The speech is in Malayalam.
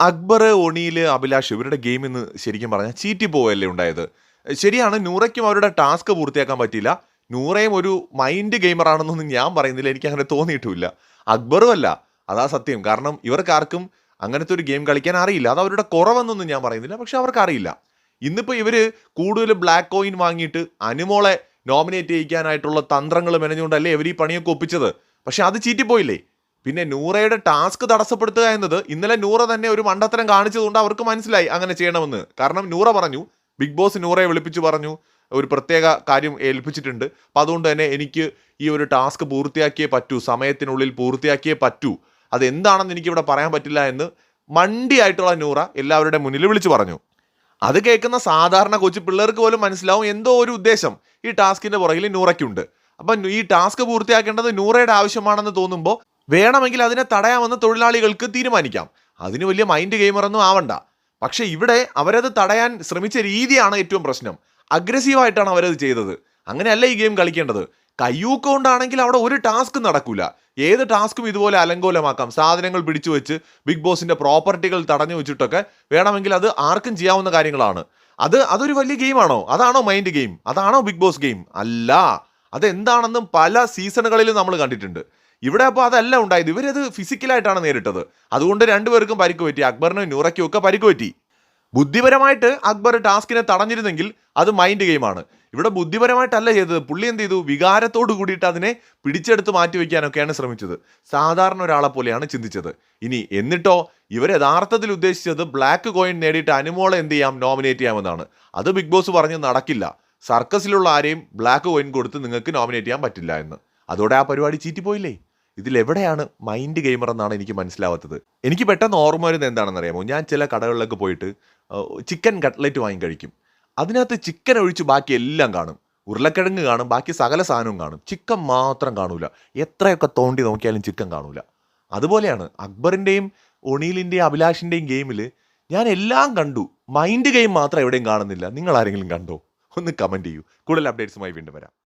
അക്ബർ ഒണിയിൽ അഭിലാഷ് ഇവരുടെ ഗെയിം ഇന്ന് ശരിക്കും പറഞ്ഞാൽ ചീറ്റി പോവല്ലേ ഉണ്ടായത്. ശരിയാണ് നൂറയ്ക്കും അവരുടെ ടാസ്ക് പൂർത്തിയാക്കാൻ പറ്റിയില്ല. നൂറയും ഒരു മൈൻഡ് ഗെയിമറാണെന്നൊന്നും ഞാൻ പറയുന്നില്ല എനിക്ക് അങ്ങനെ തോന്നിയിട്ടുമില്ല. അക്ബറും അല്ല അതാ സത്യം. കാരണം ഇവർക്കാർക്കും അങ്ങനത്തെ ഒരു ഗെയിം കളിക്കാൻ അറിയില്ല. അത് അവരുടെ കുറവെന്നൊന്നും ഞാൻ പറയുന്നില്ല പക്ഷെ അവർക്ക് അറിയില്ല ഇന്നിപ്പോൾ ഇവർ കൂടുതൽ ബ്ലാക്ക് കോയിൻ വാങ്ങിയിട്ട് അനുമോളെ നോമിനേറ്റ് ചെയ്യിക്കാനായിട്ടുള്ള തന്ത്രങ്ങൾ മെനഞ്ഞുകൊണ്ടല്ലേ ഇവർ ഈ പണിയൊക്കെ ഒപ്പിച്ചത്? പക്ഷെ അത് ചീറ്റിപ്പോയില്ലേ? പിന്നെ നൂറയുടെ ടാസ്ക് തടസ്സപ്പെടുത്തുക എന്നത് ഇന്നലെ നൂറ തന്നെ ഒരു മണ്ടത്തരം കാണിച്ചതുകൊണ്ട് അവർക്ക് മനസ്സിലായി അങ്ങനെ ചെയ്യണമെന്ന്. കാരണം നൂറ പറഞ്ഞു ബിഗ് ബോസ് നൂറയെ വിളിപ്പിച്ചു പറഞ്ഞു ഒരു പ്രത്യേക കാര്യം ഏൽപ്പിച്ചിട്ടുണ്ട്. അപ്പം അതുകൊണ്ട് തന്നെ എനിക്ക് ഈ ഒരു ടാസ്ക് പൂർത്തിയാക്കിയേ പറ്റൂ സമയത്തിനുള്ളിൽ പൂർത്തിയാക്കിയേ പറ്റൂ. അതെന്താണെന്ന് എനിക്കിവിടെ പറയാൻ പറ്റില്ല എന്ന് മണ്ടിയായിട്ടുള്ള നൂറ എല്ലാവരുടെ മുന്നിൽ വിളിച്ചു പറഞ്ഞു. അത് കേൾക്കുന്ന സാധാരണ കൊച്ചു പിള്ളേർക്ക് പോലും മനസ്സിലാവും എന്തോ ഒരു ഉദ്ദേശം ഈ ടാസ്കിന്റെ പുറകിൽ നൂറയ്ക്കുണ്ട്. അപ്പം ഈ ടാസ്ക് പൂർത്തിയാക്കേണ്ടത് നൂറയുടെ ആവശ്യമാണെന്ന് തോന്നുമ്പോൾ വേണമെങ്കിൽ അതിനെ തടയാമെന്ന് തൊഴിലാളികൾക്ക് തീരുമാനിക്കാം. അതിന് വലിയ മൈൻഡ് ഗെയിമറൊന്നും ആവണ്ട. പക്ഷേ ഇവിടെ അവരത് തടയാൻ ശ്രമിച്ച രീതിയാണ് ഏറ്റവും പ്രശ്നം. അഗ്രസീവായിട്ടാണ് അവരത് ചെയ്തത്. അങ്ങനെയല്ല ഈ ഗെയിം കളിക്കേണ്ടത്. കയ്യൂക്ക കൊണ്ടാണെങ്കിൽ അവിടെ ഒരു ടാസ്ക് നടക്കൂല. ഏത് ടാസ്കും ഇതുപോലെ അലങ്കോലമാക്കാം. സാധനങ്ങൾ പിടിച്ചു വെച്ച് ബിഗ് ബോസിന്റെ പ്രോപ്പർട്ടികൾ തടഞ്ഞു വെച്ചിട്ടൊക്കെ വേണമെങ്കിൽ അത് ആർക്കും ചെയ്യാവുന്ന കാര്യങ്ങളാണ്. അത് അതൊരു വലിയ ഗെയിമാണോ അതാണോ മൈൻഡ് ഗെയിം അതാണോ ബിഗ് ബോസ് ഗെയിം അല്ല. അതെന്താണെന്നും പല സീസണുകളിലും നമ്മൾ കണ്ടിട്ടുണ്ട്. ഇവിടെ അപ്പോൾ അതല്ല ഉണ്ടായത്. ഇവരത് ഫിസിക്കലായിട്ടാണ് നേരിട്ടത്. അതുകൊണ്ട് രണ്ടുപേർക്കും പരിക്ക് പറ്റി. അക്ബറിനും നൂറയ്ക്കും ഒക്കെ പരിക്ക് പറ്റി. ബുദ്ധിപരമായിട്ട് അക്ബർ ടാസ്കിനെ തടഞ്ഞിരുന്നെങ്കിൽ അത് മൈൻഡ് ഗെയിമാണ് ഇവിടെ ബുദ്ധിപരമായിട്ടല്ല ചെയ്തത്. പുള്ളി എന്ത് ചെയ്തു? വികാരത്തോട് കൂടിയിട്ട് അതിനെ പിടിച്ചെടുത്ത് മാറ്റി വയ്ക്കാനൊക്കെയാണ് ശ്രമിച്ചത്. സാധാരണ ഒരാളെ പോലെയാണ് ചിന്തിച്ചത്. ഇനി എന്നിട്ടോ ഇവർ യഥാർത്ഥത്തിൽ ഉദ്ദേശിച്ചത് ബ്ലാക്ക് കോയിൻ നേടിയിട്ട് അനുമോളെ എന്ത് ചെയ്യാം? നോമിനേറ്റ് ചെയ്യാമെന്നാണ്. അത് ബിഗ് ബോസ് പറഞ്ഞ് നടക്കില്ല. സർക്കസിലുള്ള ആരെയും ബ്ലാക്ക് കോയിൻ കൊടുത്ത് നിങ്ങൾക്ക് നോമിനേറ്റ് ചെയ്യാൻ പറ്റില്ല എന്ന്. അതോടെ ആ പരിപാടി ചീറ്റിപ്പോയില്ലേ? ഇതിലെവിടെയാണ് മൈൻഡ് ഗെയിമർ എന്നാണ് എനിക്ക് മനസ്സിലാവാത്തത്. എനിക്ക് പെട്ടെന്ന് ഓർമ്മ വരുന്നത് എന്താണെന്ന് അറിയാമോ ഞാൻ ചില കടകളിലൊക്കെ പോയിട്ട് ചിക്കൻ കട്ട്ലറ്റ് വാങ്ങി കഴിക്കും. അതിനകത്ത് ചിക്കൻ ഒഴിച്ച് ബാക്കി എല്ലാം കാണും. ഉരുളക്കിഴങ്ങ് കാണും ബാക്കി സകല സാധനവും കാണും. ചിക്കൻ മാത്രം കാണൂല. എത്രയൊക്കെ തോണ്ടി നോക്കിയാലും ചിക്കൻ കാണൂല. അതുപോലെയാണ് അക്ബറിന്റെയും ഒണീലിന്റെയും അഭിലാഷിന്റെയും ഗെയിമിൽ ഞാൻ എല്ലാം കണ്ടു. മൈൻഡ് ഗെയിം മാത്രം എവിടെയും കാണുന്നില്ല. നിങ്ങൾ ആരെങ്കിലും കണ്ടോ? ഒന്ന് കമന്റ് ചെയ്യൂ. കൂടുതൽ അപ്ഡേറ്റ്സുമായി വീണ്ടും വരാം.